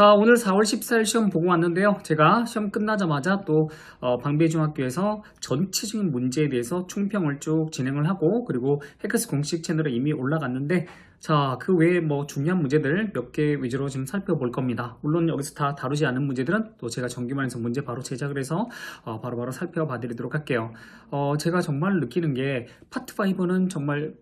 자, 오늘 4월 14일 시험 보고 왔는데요. 제가 시험 끝나자마자 또 어, 방배중학교에서 전체적인 문제에 대해서 총평을 쭉 진행을 하고 그리고 해커스 공식 채널에 이미 올라갔는데 자, 그 외에 뭐 중요한 문제들 몇 개 위주로 지금 살펴볼 겁니다. 물론 여기서 다 다루지 않은 문제들은 또 제가 정규만에서 문제 바로 제작을 해서 어, 바로바로 살펴봐 드리도록 할게요. 어, 제가 정말 느끼는 게 파트 5는 정말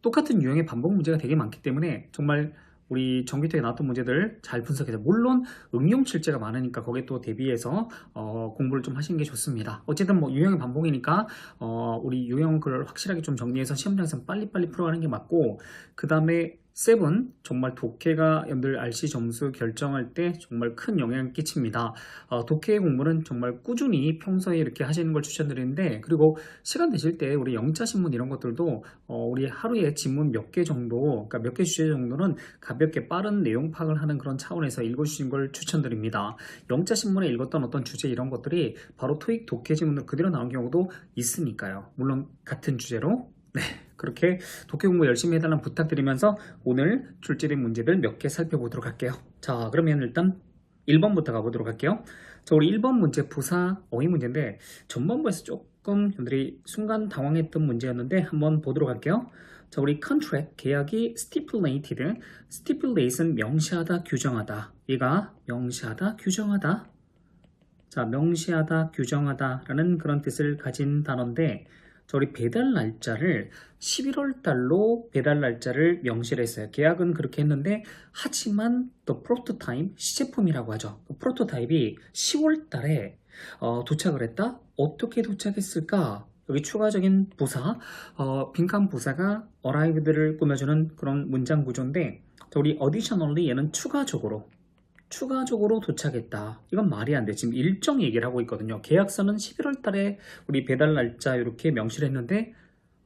똑같은 유형의 반복 문제가 되게 많기 때문에 정말 우리 전기택에 나왔던 문제들 잘 분석해서 물론 응용 실제가 많으니까 거기에 또 대비해서 어, 공부를 좀 하시는 게 좋습니다. 어쨌든 뭐 유형의 반복이니까 어, 우리 유형 글 확실하게 좀 정리해서 시험장에서 빨리빨리 풀어가는 게 맞고 그 다음에 세븐 정말 독해가 여러분들 RC 점수 결정할 때 정말 큰 영향을 끼칩니다. 어, 독해 공부는 정말 꾸준히 평소에 이렇게 하시는 걸 추천드리는데 그리고 시간 되실 때 우리 영자 신문 이런 것들도 어, 우리 하루에 지문 몇 개 정도, 그러니까 몇 개 주제 정도는 가볍게 빠른 내용 파악을 하는 그런 차원에서 읽어주시는 걸 추천드립니다. 영자 신문에 읽었던 어떤 주제 이런 것들이 바로 토익 독해 지문으로 그대로 나온 경우도 있으니까요. 물론 같은 주제로 네, 그렇게 독해 공부 열심히 해달라는 부탁드리면서 오늘 출제된 문제들 몇 개 살펴보도록 할게요. 자, 그러면 일단 1번부터 가보도록 할게요. 자, 우리 1번 문제 부사 어휘 문제인데 전반부에서 조금 여러분들이 순간 당황했던 문제였는데 한번 보도록 할게요. 자, 우리 contract 계약이 stipulated, stipulate은 명시하다, 규정하다. 얘가 명시하다, 규정하다. 자, 명시하다, 규정하다라는 그런 뜻을 가진 단어인데 자, 우리 배달 날짜를 11월 달로 배달 날짜를 명시를 했어요. 계약은 그렇게 했는데 하지만 또 프로토타입 시제품이라고 하죠. 그 프로토타입이 10월 달에 어, 도착을 했다. 어떻게 도착했을까? 여기 추가적인 부사, 어, 빈칸 부사가 arrived를 꾸며주는 그런 문장 구조인데 자, 우리 additionally 얘는 추가적으로 추가적으로 도착했다. 이건 말이 안 돼. 지금 일정 얘기를 하고 있거든요. 계약서는 11월 달에 우리 배달 날짜 이렇게 명시를 했는데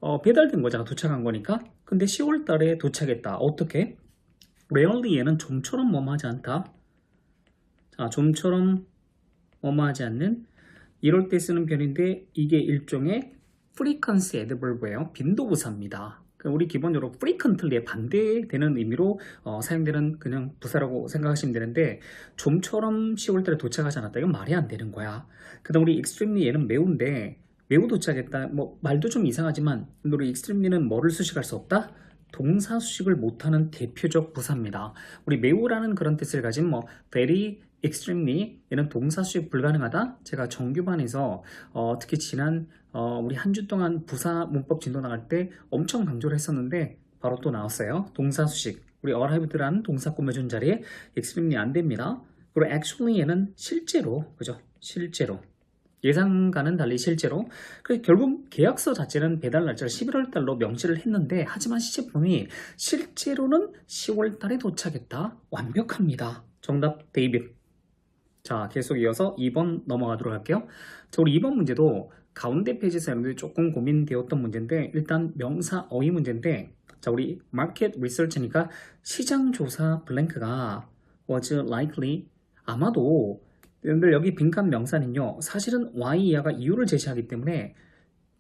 어, 배달된 거잖아. 도착한 거니까. 근데 10월 달에 도착했다. 어떻게? rarely에는 좀처럼 뭐뭐하지 않다. 자, 좀처럼 뭐뭐하지 않는 이럴 때 쓰는 편인데 이게 일종의 frequency adverb예요. 빈도부사입니다. 그 우리 기본적으로 frequently에 반대되는 의미로 어, 사용되는 그냥 부사라고 생각하시면 되는데 좀처럼 10월 달에 도착하지 않았다. 이건 말이 안 되는 거야. 그 다음 우리 extremely 얘는 매우인데 매우 도착했다. 뭐 말도 좀 이상하지만 우리 extremely는 뭐를 수식할 수 없다? 동사 수식을 못하는 대표적 부사입니다. 우리 매우라는 그런 뜻을 가진 뭐 very extremely 얘는 동사 수식 불가능하다. 제가 정규반에서 어, 특히 지난 어, 우리 한 주 동안 부사 문법 진도 나갈 때 엄청 강조를 했었는데 바로 또 나왔어요. 동사 수식. 우리 arrived라는 동사 꾸며준 자리에 extremely 안 됩니다. 그리고 actually 얘는 실제로 그죠? 실제로 예상과는 달리 실제로 그 결국 계약서 자체는 배달 날짜를 11월 달로 명시를 했는데 하지만 시제품이 실제로는 10월 달에 도착했다. 완벽합니다. 정답 데이빗. 자, 계속 이어서 2번 넘어가도록 할게요. 자, 우리 2번 문제도 가운데 페이지에서 여러분들이 조금 고민되었던 문제인데 일단 명사 어휘 문제인데 자, 우리 마켓 리서치니까 시장 조사 블랭크가 was likely 아마도 여러분들 여기 빈칸 명사는요 사실은 y 이하가 이유를 제시하기 때문에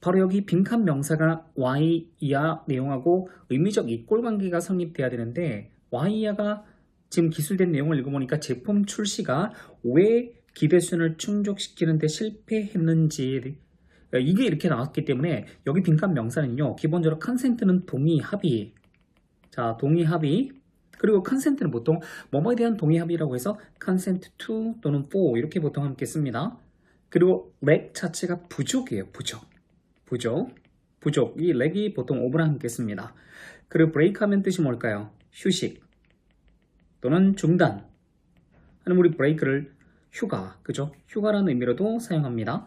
바로 여기 빈칸 명사가 y 이하 내용하고 의미적 이꼴 관계가 성립돼야 되는데 y 이하가 지금 기술된 내용을 읽어보니까 제품 출시가 왜 기대 수준을 충족시키는데 실패했는지 이게 이렇게 나왔기 때문에 여기 빈칸 명사는요 기본적으로 컨센트는 동의 합의. 자 동의 합의. 그리고 컨센트는 보통 뭐뭐에 대한 동의 합의라고 해서 consent to 또는 for 이렇게 보통 함께 씁니다. 그리고 렉 자체가 부족이에요 부족. 부족. 부족. 이 렉이 보통 over랑 함께 씁니다. 그리고 break 하면 뜻이 뭘까요? 휴식 또는 중단 하는 우리 브레이크를 휴가 그죠? 휴가라는 의미로도 사용합니다.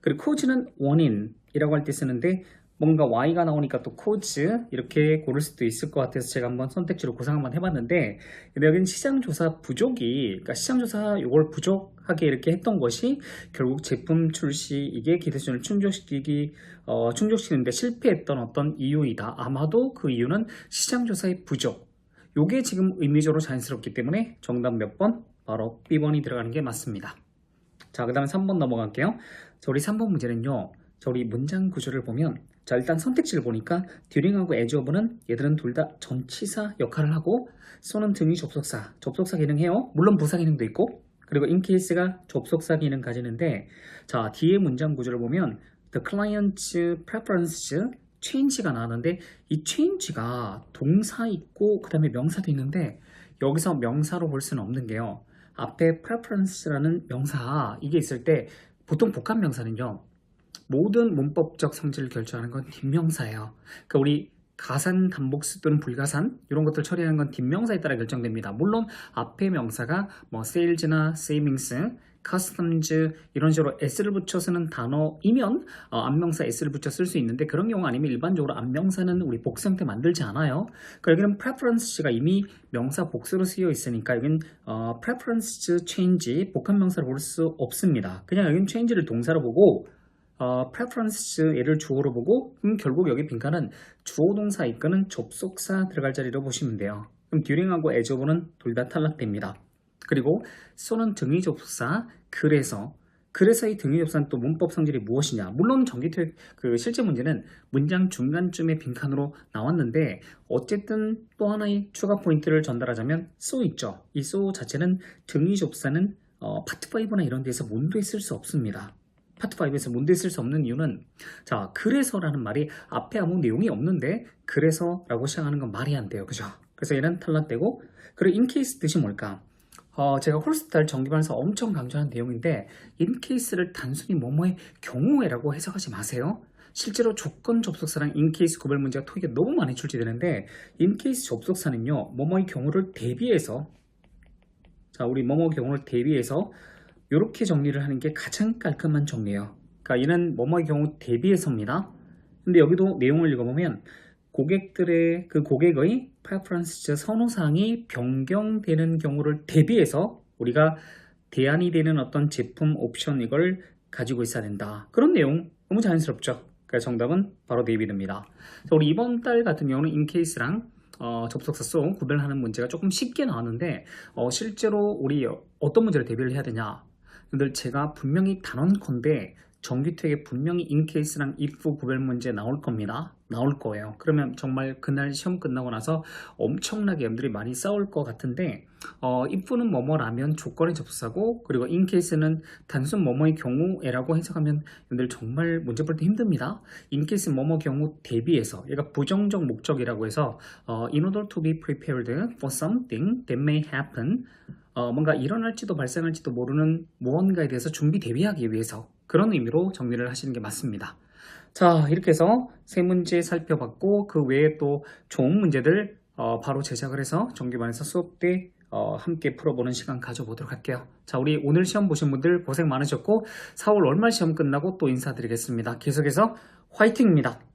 그리고 cause는 원인이라고 할 때 쓰는데 뭔가 y가 나오니까 또 cause 이렇게 고를 수도 있을 것 같아서 제가 한번 선택지로 구상 한번 해봤는데 근데 여기는 시장조사 부족이 그러니까 시장조사 이걸 부족하게 이렇게 했던 것이 결국 제품 출시 이게 기대수준을 충족시키기 어, 충족시키는데 실패했던 어떤 이유이다. 아마도 그 이유는 시장조사의 부족 요게 지금 의미적으로 자연스럽기 때문에 정답 몇 번? 바로 B번이 들어가는 게 맞습니다. 자, 그 다음에 3번 넘어갈게요. 자, 우리 3번 문제는요. 자, 우리 문장 구조를 보면 자 일단 선택지를 보니까 듀링하고 에즈오브는 얘들은 둘 다 전치사 역할을 하고 쏘는 등위 접속사, 접속사 기능해요. 물론 부사 기능도 있고 그리고 인케이스가 접속사 기능 가지는데 자 뒤에 문장 구조를 보면 the client's preference change가 나왔는데 이 change가 동사 있고 그 다음에 명사도 있는데 여기서 명사로 볼 수는 없는 게요. 앞에 preference라는 명사 이게 있을 때 보통 복합 명사는요. 모든 문법적 성질을 결정하는 건 뒷명사예요. 그러니까 우리 가산, 단복수 또는 불가산 이런 것들 처리하는 건 뒷명사에 따라 결정됩니다. 물론 앞에 명사가 뭐 sales나 savings, customs 이런 식으로 s를 붙여 쓰는 단어이면 어, 앞명사 s를 붙여 쓸 수 있는데 그런 경우 아니면 일반적으로 앞명사는 우리 복수 형태 만들지 않아요. 그러니까 여기는 preference가 이미 명사 복수로 쓰여 있으니까 여기는 어, preference change 복합명사를 볼수 없습니다. 그냥 여기는 change를 동사로 보고 어, preference 얘를 주어로 보고 그럼 결국 여기 빈칸은 주어 동사 이끄는 접속사 들어갈 자리로 보시면 돼요. 그럼 during하고 asof는 둘 다 탈락됩니다. 그리고 쏘는 등위 접속사 그래서 그래서 이 등위 접속사는 또 문법 성질이 무엇이냐 물론 전기토익 그 실제 문제는 문장 중간쯤에 빈칸으로 나왔는데 어쨌든 또 하나의 추가 포인트를 전달하자면 so 있죠 이 so 자체는 등위 접속사는 어, 파트 5나 이런 데서 문도에 쓸 수 없습니다 파트 5에서 문제 쓸수 없는 이유는 자 그래서라는 말이 앞에 아무 내용이 없는데 그래서 라고 시작하는 건 말이 안 돼요. 그죠? 그래서 얘는 탈락되고 그리고 인케이스 뜻이 뭘까? 어, 제가 홀스타를 정기반에서 엄청 강조하는 내용인데 인케이스를 단순히 뭐뭐의 경우에라고 해석하지 마세요. 실제로 조건 접속사랑 인케이스 구별 문제가 토익에 너무 많이 출제되는데 인케이스 접속사는요 뭐뭐의 경우를 대비해서 자 우리 뭐뭐 경우를 대비해서 이렇게 정리를 하는 게 가장 깔끔한 정리예요. 그러니까 얘는 뭐뭐의 경우 대비해서입니다. 근데 여기도 내용을 읽어보면 고객들의 그 고객의 preference 선호사항이 변경되는 경우를 대비해서 우리가 대안이 되는 어떤 제품 옵션 이걸 가지고 있어야 된다. 그런 내용 너무 자연스럽죠. 그래서 정답은 바로 데이비드입니다. 우리 이번 달 같은 경우는 인케이스랑 어, 접속사 속 구별하는 문제가 조금 쉽게 나왔는데 어, 실제로 우리 어떤 문제를 대비를 해야 되냐 근데 제가 분명히 단언컨대 정규택에 분명히 인케이스랑 if 구별 문제 나올 겁니다. 나올 거예요. 그러면 정말 그날 시험 끝나고 나서 엄청나게 여러분들이 많이 싸울 것 같은데 어, if는 뭐뭐라면 조건의 접수사고 그리고 incase는 단순 뭐뭐의 경우에라고 해석하면 여러분들 정말 문제 볼 때 힘듭니다. incase는 뭐뭐 경우 대비해서 얘가 부정적 목적이라고 해서 어, in order to be prepared for something that may happen 어, 뭔가 일어날지도 발생할지도 모르는 무언가에 대해서 준비 대비하기 위해서 그런 의미로 정리를 하시는 게 맞습니다. 자 이렇게 해서 세 문제 살펴봤고 그 외에 또 좋은 문제들 어, 바로 제작을 해서 정규반에서 수업 때 어, 함께 풀어보는 시간 가져보도록 할게요. 자 우리 오늘 시험 보신 분들 고생 많으셨고 4월 월말 시험 끝나고 또 인사드리겠습니다. 계속해서 화이팅입니다.